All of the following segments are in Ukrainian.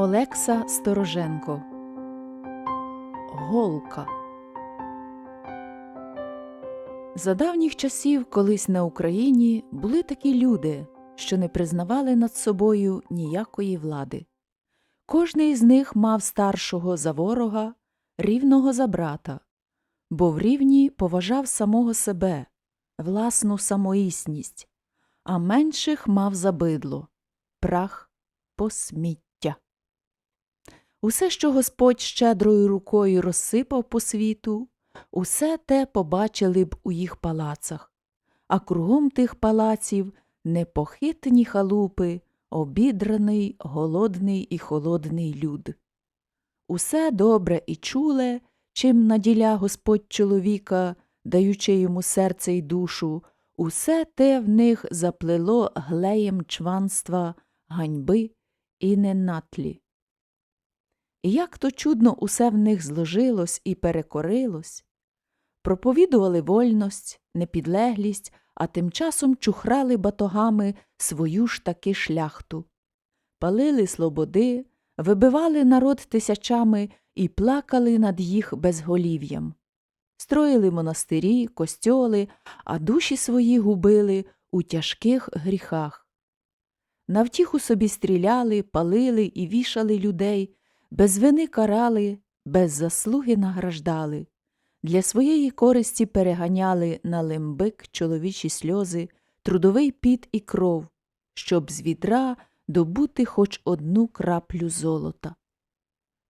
Олекса Стороженко Голка За давніх часів колись на Україні були такі люди, що не признавали над собою ніякої влади. Кожний із них мав старшого за ворога, рівного за брата, бо в рівні поважав самого себе, власну самоісність, а менших мав за бидло, прах, посміття. Усе, що Господь щедрою рукою розсипав по світу, усе те побачили б у їх палацах, а кругом тих палаців непохитні халупи, обідраний, голодний і холодний люд. Усе добре і чуле, чим наділя Господь чоловіка, даючи йому серце й душу, усе те в них заплело глеєм чванства, ганьби і ненатлі. І як то чудно усе в них зложилось і перекорилось. Проповідували вольність, непідлеглість, а тим часом чухрали батогами свою ж таки шляхту. Палили слободи, вибивали народ тисячами і плакали над їх безголів'ям. Строїли монастирі, костьоли, а душі свої губили у тяжких гріхах. На втіху собі стріляли, палили і вішали людей, без вини карали, без заслуги награждали, для своєї користі переганяли на лимбик чоловічі сльози, трудовий піт і кров, щоб з відра добути хоч одну краплю золота.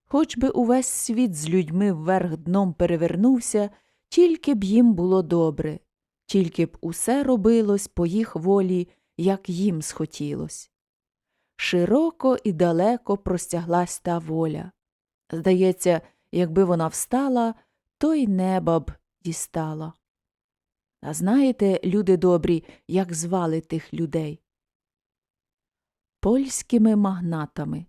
Хоч би увесь світ з людьми вверх дном перевернувся, тільки б їм було добре, тільки б усе робилось по їх волі, як їм схотілось. Широко і далеко простяглась та воля. Здається, якби вона встала, то й неба б дістала. А знаєте, люди добрі, як звали тих людей? Польськими магнатами.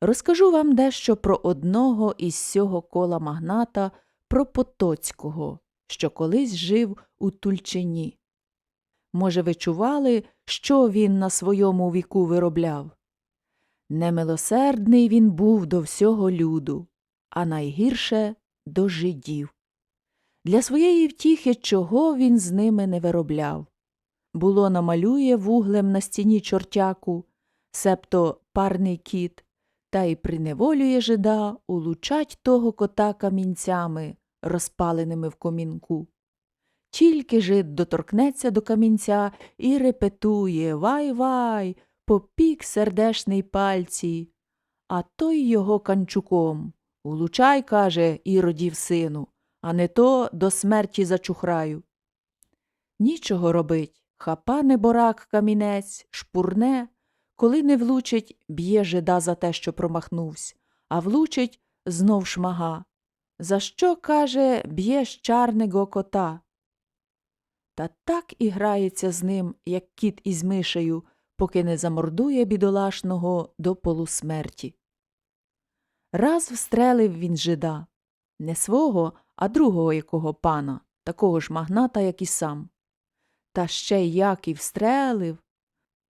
Розкажу вам дещо про одного із сього кола магната, про Потоцького, що колись жив у Тульчині. Може, ви чували, що він на своєму віку виробляв? Немилосердний він був до всього люду, а найгірше до жидів. Для своєї втіхи чого він з ними не виробляв. Було намалює вуглем на стіні чортяку, септо парний кіт, та й приневолює жида улучать того кота камінцями, розпаленими в комінку. Тільки жид доторкнеться до камінця і репетує Вай вай, попік сердешний пальці, а той його канчуком. Улучай, каже, іродів сину, а не то до смерті зачухраю. Нічого робить, хапане борак камінець, шпурне, коли не влучить, б'є жида за те, що промахнувся, а влучить знов шмага. За що, каже, б'є чарного кота? Та так і грається з ним, як кіт із мишею, поки не замордує бідолашного до полусмерті. Раз встрелив він жида, не свого, а другого якого пана, такого ж магната, як і сам. Та ще як і встрелив.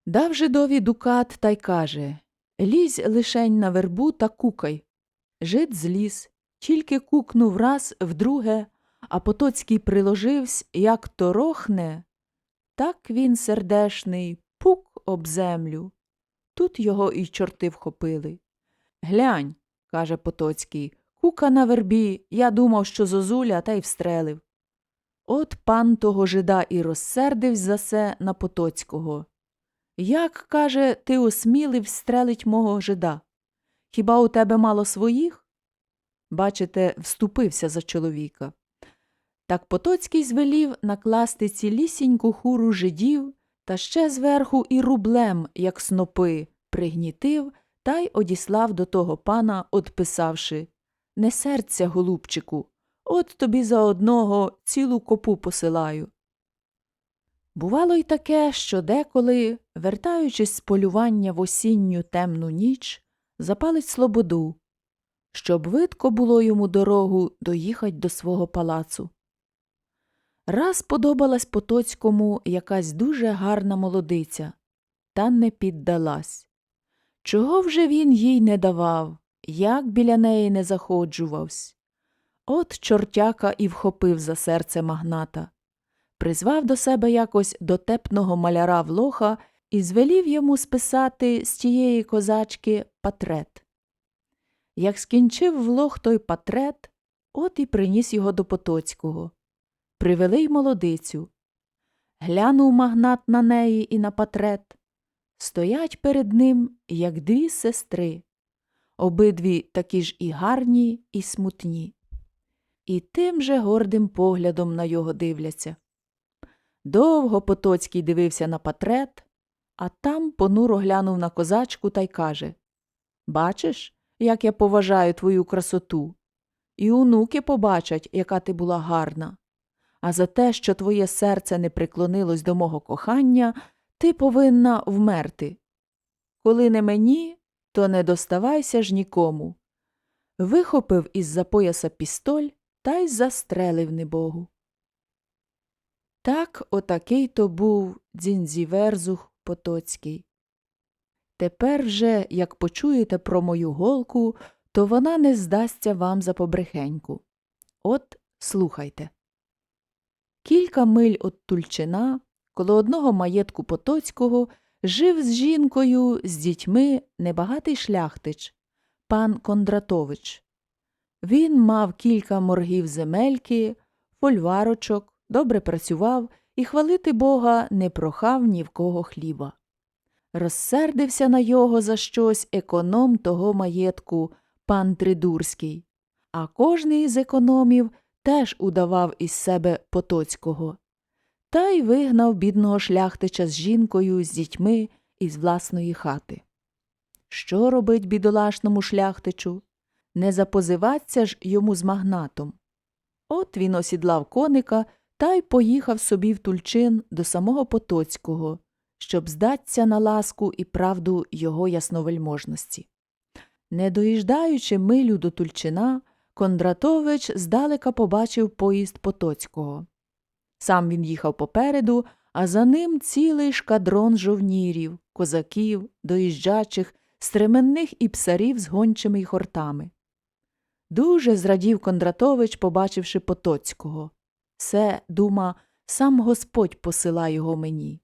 Дав жидові дукат та й каже Лізь лишень на вербу та кукай. Жид зліз, тільки кукнув раз вдруге, а Потоцький приложивсь, як торохне. Так він сердешний, пук об землю. Тут його і чорти вхопили. Глянь, каже Потоцький, кука на вербі, я думав, що зозуля, та й встрелив. От пан того жида і розсердивсь за се на Потоцького. Як, каже, ти осмілив стрелить мого жида? Хіба у тебе мало своїх? Бачите, вступився за чоловіка. Так Потоцький звелів накласти цілісіньку хуру жидів та ще зверху і рублем, як снопи, пригнітив та й одіслав до того пана, одписавши Не серця, голубчику, от тобі за одного цілу копу посилаю. Бувало й таке, що деколи, вертаючись з полювання в осінню темну ніч, запалить слободу, щоб видко було йому дорогу доїхать до свого палацу. Раз подобалась Потоцькому якась дуже гарна молодиця, та не піддалась. Чого вже він їй не давав, як біля неї не заходжувавсь. От чортяка і вхопив за серце магната, призвав до себе якось дотепного маляра Влоха і звелів йому списати з тієї козачки патрет. Як скінчив Влох той патрет, от і приніс його до Потоцького. Привели й молодицю. Глянув магнат на неї і на патрет. Стоять перед ним, як дві сестри, обидві такі ж і гарні, і смутні. І тим же гордим поглядом на його дивляться. Довго Потоцький дивився на патрет, а там понуро глянув на козачку та й каже Бачиш, як я поважаю твою красоту. І онуки побачать, яка ти була гарна. А за те, що твоє серце не приклонилось до мого кохання, ти повинна вмерти. Коли не мені, то не доставайся ж нікому. Вихопив із за пояса пістоль та й застрелив небогу. Так отакий то був дзінзіверзух Потоцький. Тепер вже, як почуєте про мою голку, то вона не здасться вам за побрехеньку. От слухайте. Кілька миль от Тульчина, коло одного маєтку Потоцького, жив з жінкою, з дітьми небагатий шляхтич, пан Кондратович. Він мав кілька моргів земельки, фольварочок, добре працював і хвалити Бога не прохав ні в кого хліба. Розсердився на його за щось економ того маєтку, пан Тридурський, а кожний із економів теж удавав із себе Потоцького. Та й вигнав бідного шляхтича з жінкою, з дітьми із власної хати. Що робить бідолашному шляхтичу? Не запозиваться ж йому з магнатом. От він осідлав коника та й поїхав собі в Тульчин до самого Потоцького, щоб здатися на ласку і правду його ясновельможності. Не доїжджаючи милю до Тульчина, Кондратович здалека побачив поїзд Потоцького. Сам він їхав попереду, а за ним цілий шкадрон жовнірів, козаків, доїжджачих, стременних і псарів з гончими й хортами. Дуже зрадів Кондратович, побачивши Потоцького. Це, дума, сам Господь посила його мені.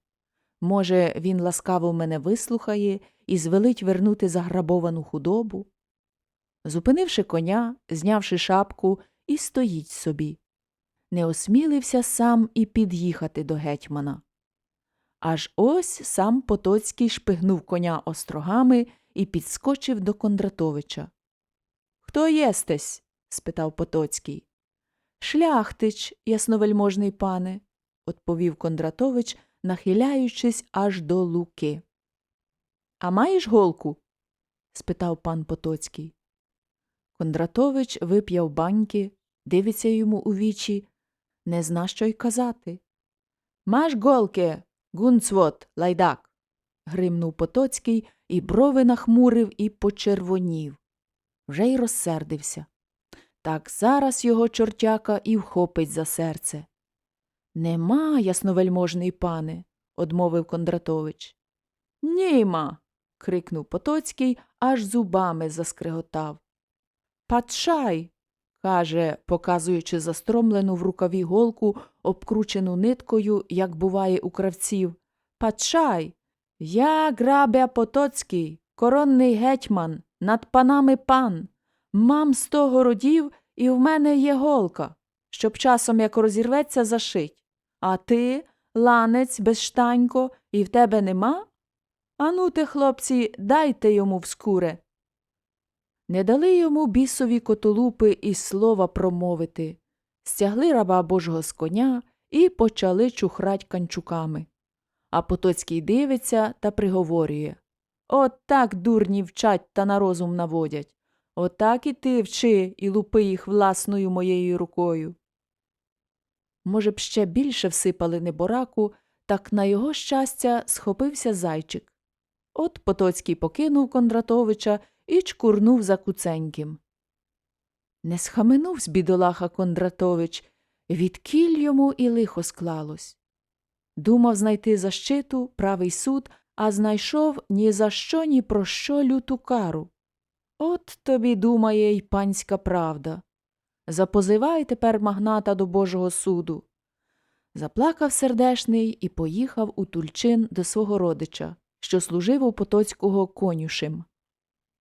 Може, він ласкаво мене вислухає і звелить вернути заграбовану худобу. Зупинивши коня, знявши шапку, і стоїть собі. Не осмілився сам і під'їхати до гетьмана. Аж ось сам Потоцький шпигнув коня острогами і підскочив до Кондратовича. Хто єстесь? спитав Потоцький. Шляхтич, ясновельможний пане, відповів Кондратович, нахиляючись аж до луки. А маєш голку? спитав пан Потоцький. Кондратович вип'яв баньки, дивиться йому у вічі, не зна, що й казати. Маш голки, гунцвот, лайдак. гримнув Потоцький і брови нахмурив і почервонів. Вже й розсердився. Так зараз його чортяка і вхопить за серце. Нема, ясновельможний пане, одмовив Кондратович. Німа. крикнув Потоцький, аж зубами заскриготав. Патшай. каже, показуючи застромлену в рукаві голку, обкручену ниткою, як буває у кравців. Патшай. Я грабя Потоцький, коронний гетьман, над панами пан. Мам сто городів, і в мене є голка, щоб часом як розірветься зашить. А ти, ланець, безштанько, і в тебе нема? Ану те, хлопці, дайте йому вскуре. Не дали йому бісові котолупи і слова промовити, стягли раба Божого з коня і почали чухрать канчуками. А Потоцький дивиться та приговорює От так дурні вчать та на розум наводять. Отак і ти вчи і лупи їх власною моєю рукою. Може б, ще більше всипали небораку, так на його щастя схопився зайчик. От Потоцький покинув Кондратовича і чкурнув за куценьким. Не схаменувсь, бідолаха Кондратович, відкіль йому і лихо склалось. Думав знайти защиту, правий суд, а знайшов ні за що, ні про що люту кару. От тобі думає й панська правда. Запозивай тепер магната до Божого суду. Заплакав сердешний і поїхав у Тульчин до свого родича, що служив у Потоцького конюшем.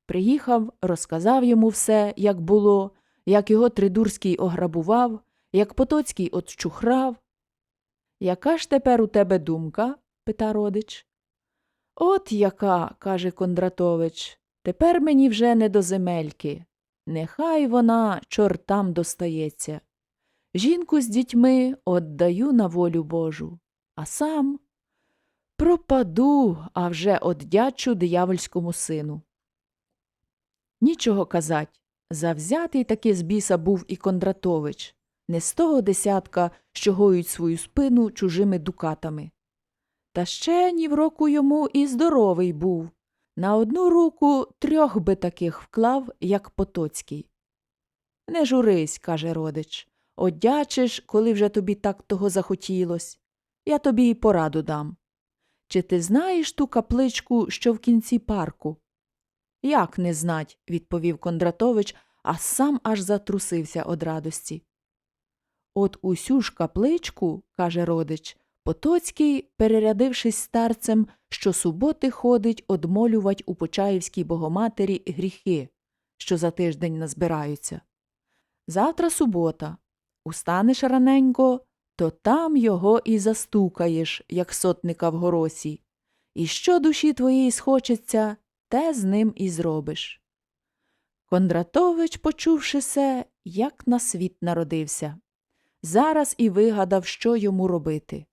Приїхав, розказав йому все, як було, як його Тридурський ограбував, як Потоцький отчухрав. Яка ж тепер у тебе думка? пита родич. От яка, каже Кондратович, тепер мені вже не до земельки. Нехай вона чортам достається. Жінку з дітьми отдаю на волю Божу, а сам пропаду, а вже оддячу диявольському сину. Нічого казать. Завзятий таки з біса був і Кондратович, не з того десятка, що гоють свою спину чужими дукатами. Та ще ні в року йому і здоровий був. На одну руку трьох би таких вклав, як Потоцький. Не журись, каже родич. Одячиш, коли вже тобі так того захотілось. Я тобі й пораду дам. Чи ти знаєш ту капличку, що в кінці парку? Як не знать, відповів Кондратович, а сам аж затрусився од радості. От усю ж капличку, каже родич, Потоцький, перерядившись старцем, щосуботи ходить одмолювать у Почаївській богоматері гріхи, що за тиждень назбираються. Завтра субота. Устанеш раненько, то там його і застукаєш, як сотника в горосі. І що душі твоїй схочеться, те з ним і зробиш. Кондратович, почувши се, як на світ народився. Зараз і вигадав, що йому робити.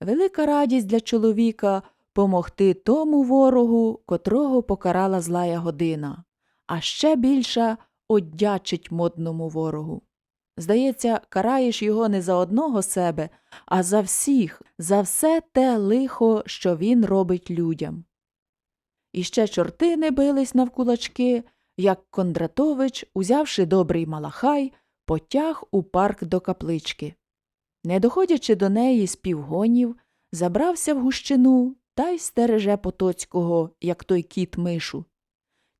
Велика радість для чоловіка помогти тому ворогу, котрого покарала злая година, а ще більша оддячить модному ворогу. Здається, караєш його не за одного себе, а за всіх, за все те лихо, що він робить людям. І ще чорти не бились навкулачки, як Кондратович, узявши добрий малахай, потяг у парк до каплички. Не доходячи до неї з півгонів, забрався в гущину та й стереже Потоцького, як той кіт мишу.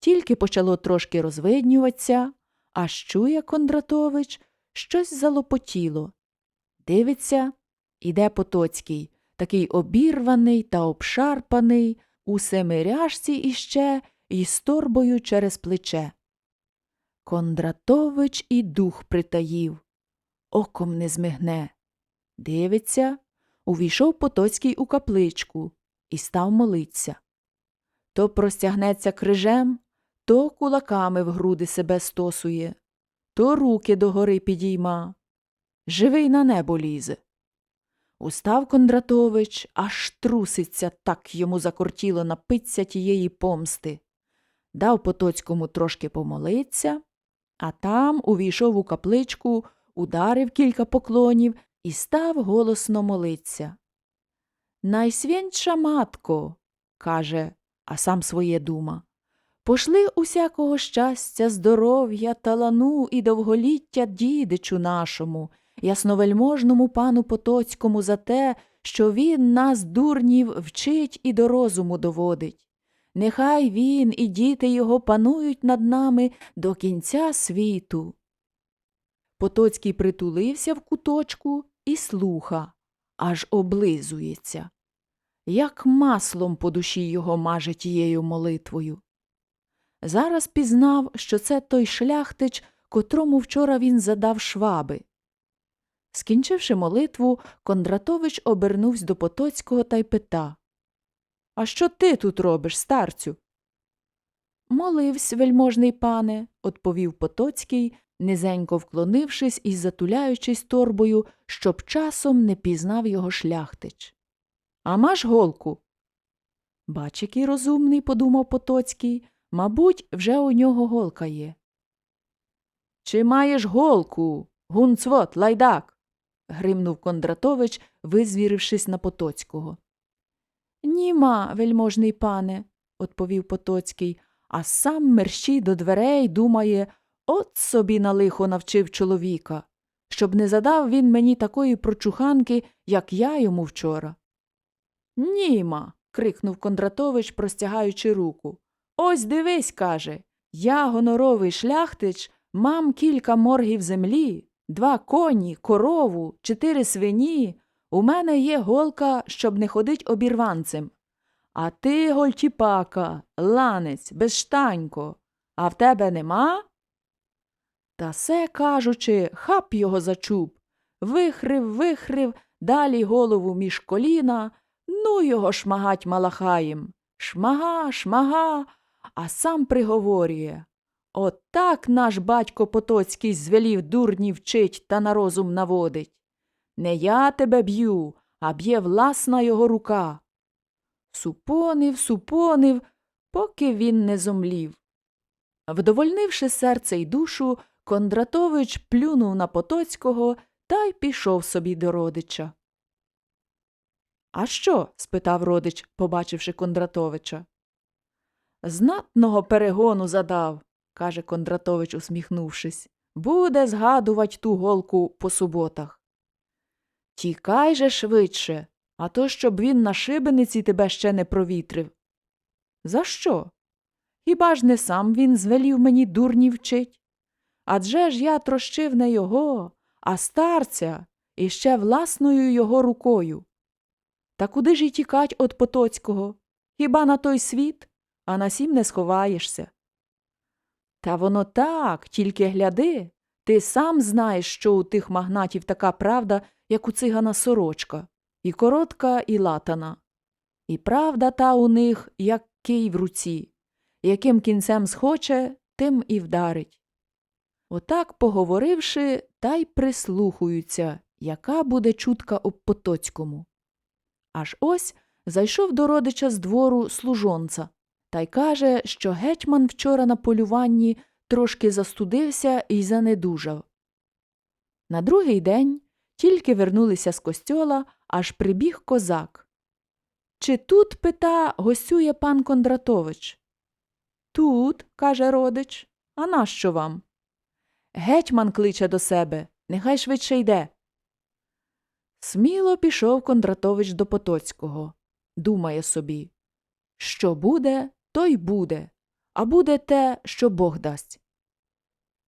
Тільки почало трошки розвиднюватися, аж чує Кондратович, щось залопотіло. Дивиться, іде Потоцький, такий обірваний та обшарпаний, у семиряжці іще і з торбою через плече. Кондратович і дух притаїв, оком не змигне. Дивиться, увійшов Потоцький у капличку і став молиться. То простягнеться крижем, то кулаками в груди себе стосує, то руки догори підійма. Живий на небо лізе. Устав Кондратович, аж труситься, так йому закортіло напиться тієї помсти. Дав Потоцькому трошки помолиться, а там увійшов у капличку, ударив кілька поклонів і став голосно молиться. Найсвятша матко, каже, а сам своє дума. Пошли усякого щастя, здоров'я, талану і довголіття дідичу нашому, ясновельможному пану Потоцькому за те, що він нас, дурнів, вчить і до розуму доводить. Нехай він і діти його панують над нами до кінця світу. Потоцький притулився в куточку і слуха, аж облизується. Як маслом по душі його маже тією молитвою. Зараз пізнав, що це той шляхтич, котрому вчора він задав шваби. Скінчивши молитву, Кондратович обернувся до Потоцького та й пита А що ти тут робиш, старцю? Моливсь, вельможний пане, відповів Потоцький, низенько вклонившись і затуляючись торбою, щоб часом не пізнав його шляхтич. А маш голку? Бач, який розумний, подумав Потоцький, мабуть, вже у нього голка є. Чи маєш голку, гунцвот, лайдак? Гримнув Кондратович, визвірившись на Потоцького. Німа, вельможний пане, відповів Потоцький, а сам мерщій до дверей думає, от собі на лихо навчив чоловіка, щоб не задав він мені такої прочуханки, як я йому вчора. Німа, крикнув Кондратович, простягаючи руку. Ось дивись, каже. Я, гоноровий шляхтич, мам кілька моргів землі, два коні, корову, чотири свині. У мене є голка, щоб не ходить обірванцем. А ти, гольтіпака, ланець, безштанько, а в тебе нема? Та се, кажучи, хап його за чуб, вихрив, вихрив, далі голову між коліна, ну його шмагать малахаєм. Шмага, шмага, а сам приговорює. Отак наш батько Потоцький звелів дурні вчить та на розум наводить. Не я тебе б'ю, а б'є власна його рука. Супонив, супонив, поки він не зомлів. Вдовольнивши серце й душу, Кондратович плюнув на Потоцького та й пішов собі до родича. А що? спитав родич, побачивши Кондратовича. Знатного перегону задав, каже Кондратович, усміхнувшись. Буде згадувать ту голку по суботах. Тікай же швидше, а то щоб він на шибениці тебе ще не провітрив. За що? Хіба ж не сам він звелів мені дурні вчить? Адже ж я трощив не його, а старця, і ще власною його рукою. Та куди ж і тікать од Потоцького? Хіба на той світ, а на сім не сховаєшся? Та воно так, тільки гляди. Ти сам знаєш, що у тих магнатів така правда, як у цигана сорочка, і коротка, і латана. І правда та у них, як кий в руці, яким кінцем схоче, тим і вдарить. Отак, поговоривши, та й прислухаються, яка буде чутка об Потоцькому. Аж ось зайшов до родича з двору служонца та й каже, що гетьман вчора на полюванні трошки застудився і занедужав. На другий день тільки вернулися з костьола, аж прибіг козак. Чи тут, пита, гостює пан Кондратович? Тут, каже родич, а нащо вам? Гетьман кличе до себе, нехай швидше йде. Сміло пішов Кондратович до Потоцького. Думає собі, що буде, то й буде, а буде те, що Бог дасть.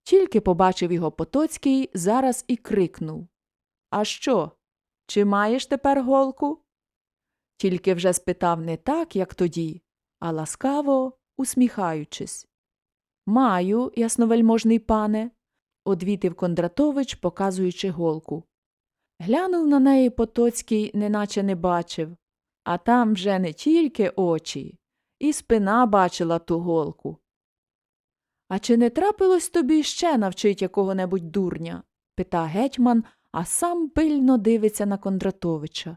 Тільки побачив його Потоцький, зараз і крикнув А що? Чи маєш тепер голку? Тільки вже спитав не так, як тоді, а ласкаво, усміхаючись. Маю, ясновельможний пане, одвітив Кондратович, показуючи голку. Глянув на неї Потоцький, неначе не бачив, а там вже не тільки очі, і спина бачила ту голку. А чи не трапилось тобі ще навчить якого-небудь дурня? пита гетьман, а сам пильно дивиться на Кондратовича.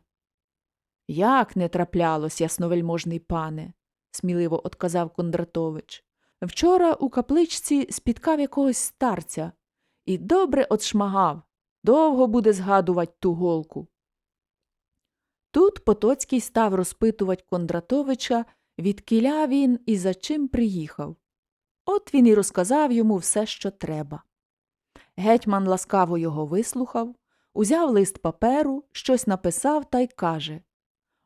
Як не траплялось, ясновельможний пане, сміливо отказав Кондратович. Вчора у капличці спіткав якогось старця і добре отшмагав. Довго буде згадувать ту голку. Тут Потоцький став розпитувати Кондратовича, відкіля він і за чим приїхав. От він і розказав йому все, що треба. Гетьман ласкаво його вислухав, узяв лист паперу, щось написав та й каже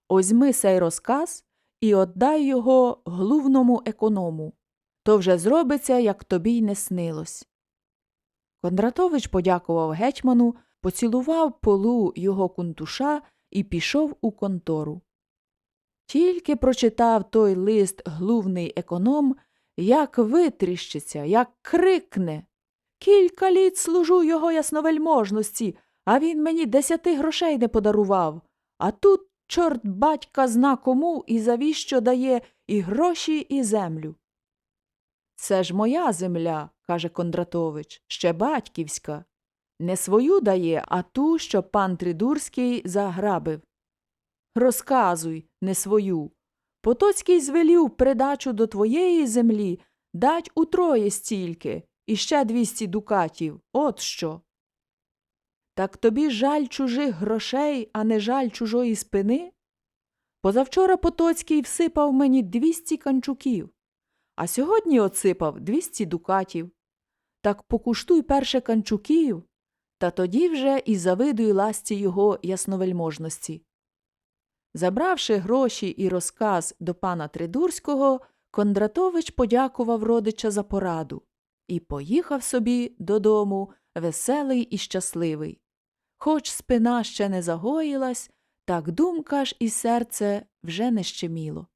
Озьми сей розказ і отдай його глувному економу. То вже зробиться, як тобі й не снилось. Кондратович подякував гетьману, поцілував полу його кунтуша і пішов у контору. Тільки прочитав той лист глувний економ, як витріщиться, як крикне. Кілька літ служу його ясновельможності, а він мені десяти грошей не подарував. А тут чорт батька зна кому і завіщо дає і гроші, і землю. Це ж моя земля, каже Кондратович, ще батьківська. Не свою дає, а ту, що пан Тридурський заграбив. Розказуй, не свою. Потоцький звелів придачу до твоєї землі дать утроє стільки, і ще двісті дукатів. От що. Так тобі жаль чужих грошей, а не жаль чужої спини? Позавчора Потоцький всипав мені двісті канчуків, а сьогодні оципав двісті дукатів. Так покуштуй перше канчуків, та тоді вже і завидуй ласті його ясновельможності. Забравши гроші і розказ до пана Тридурського, Кондратович подякував родича за пораду і поїхав собі додому веселий і щасливий. Хоч спина ще не загоїлась, так думка ж і серце вже не щеміло.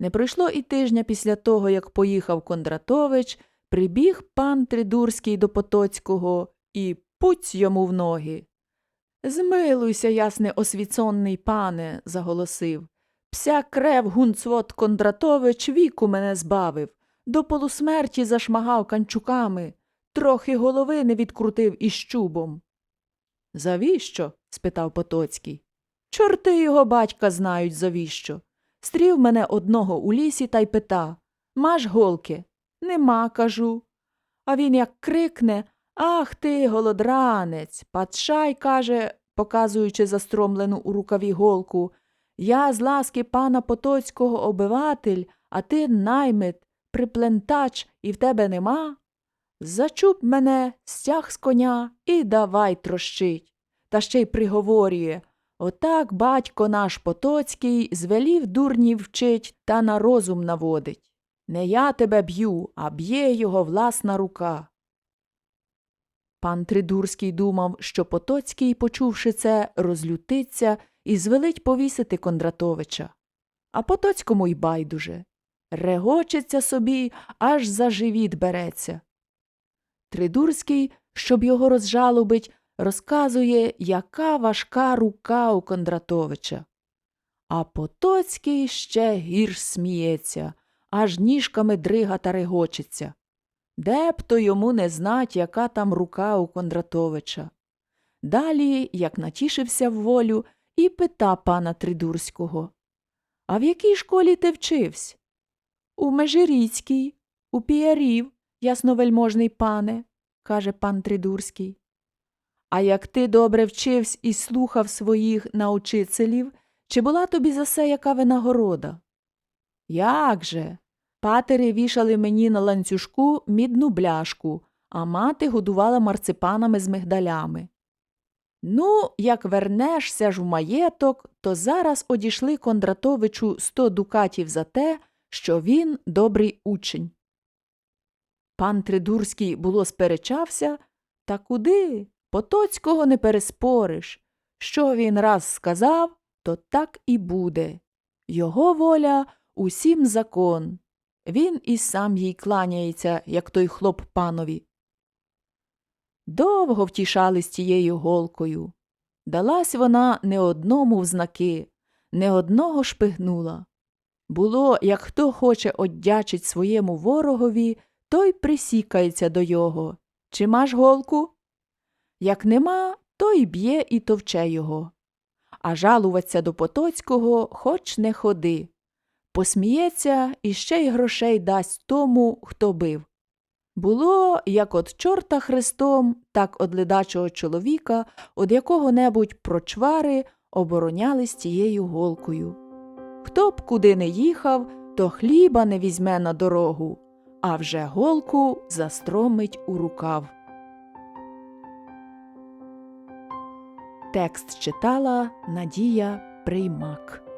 Не пройшло і тижня після того, як поїхав Кондратович, прибіг пан Тридурський до Потоцького і пуць йому в ноги. Змилуйся, ясне освіцонний пане, заголосив. Пся крев гунцвот Кондратович віку мене збавив, до полусмерті зашмагав канчуками, трохи голови не відкрутив із чубом. Завіщо? спитав Потоцький. Чорти його батька знають завіщо. Стрів мене одного у лісі та й пита Маш голки? Нема, кажу. А він як крикне Ах ти, голодранець. Патшай каже, показуючи застромлену у рукаві голку. Я з ласки пана Потоцького обиватель, а ти наймит, приплентач, і в тебе нема. Зачуп мене, стяг з коня і давай трощить. Та ще й приговорює Отак батько наш Потоцький звелів дурнів вчить та на розум наводить. Не я тебе б'ю, а б'є його власна рука. Пан Тридурський думав, що Потоцький, почувши це, розлютиться і звелить повісити Кондратовича. А Потоцькому й байдуже. Регочеться собі, аж за живіт береться. Тридурський, щоб його розжалобить, розказує, яка важка рука у Кондратовича. А Потоцький ще гірш сміється, аж ніжками дрига та регочеться. Де б то йому не знать, яка там рука у Кондратовича. Далі, як натішився в волю, і пита пана Тридурського. А в якій школі ти вчився? У Межиріцькій, у піярів, ясновельможний пане, каже пан Тридурський. А як ти добре вчився і слухав своїх научителів, чи була тобі за це яка винагорода? Як же? Патери вішали мені на ланцюжку мідну бляшку, а мати годувала марципанами з мигдалями. Ну, як вернешся ж в маєток, то зараз одійшли Кондратовичу сто дукатів за те, що він добрий учень. Пан Тридурський було сперечався, та куди? Потоцького не переспориш. Що він раз сказав, то так і буде. Його воля усім закон. Він і сам їй кланяється, як той хлоп панові. Довго втішались тією голкою. Далась вона не одному в знаки, не одного шпигнула. Було, як хто хоче оддячить своєму ворогові, той присікається до його. Чи маш голку? Як нема, то й б'є і товче його. А жалуваться до Потоцького хоч не ходи. Посміється і ще й грошей дасть тому, хто бив. Було, як от чорта хрестом, так од ледачого чоловіка, од якого-небудь прочвари оборонялись тією голкою. Хто б куди не їхав, то хліба не візьме на дорогу, а вже голку застромить у рукав. Текст читала Надія Приймак